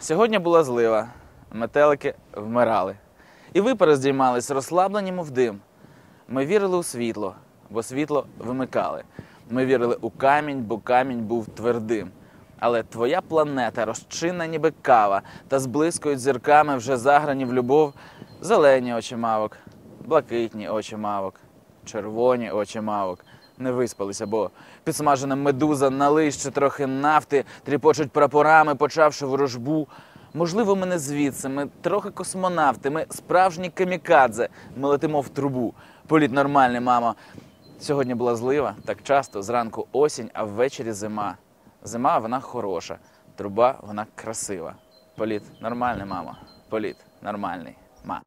Сьогодні була злива, метелики вмирали. І ви пороздіймались розслаблені, мов дим. Ми вірили у світло, бо світло вимикали. Ми вірили у камінь, бо камінь був твердим. Але твоя планета розчинна, ніби кава, та зблискують зірками вже заграні в любов зелені очі мавок, блакитні очі мавок, червоні очі мавок. Не виспалися, бо підсмажена медуза налий ще трохи нафти, тріпочуть прапорами, почавши ворожбу. Можливо, ми не звідси, ми трохи космонавти, ми справжні камікадзе, ми летимо в трубу. Політ нормальний, мамо. Сьогодні була злива, так часто, зранку осінь, а ввечері зима. Зима вона хороша, труба вона красива. Політ нормальний, мамо. Політ нормальний, ма.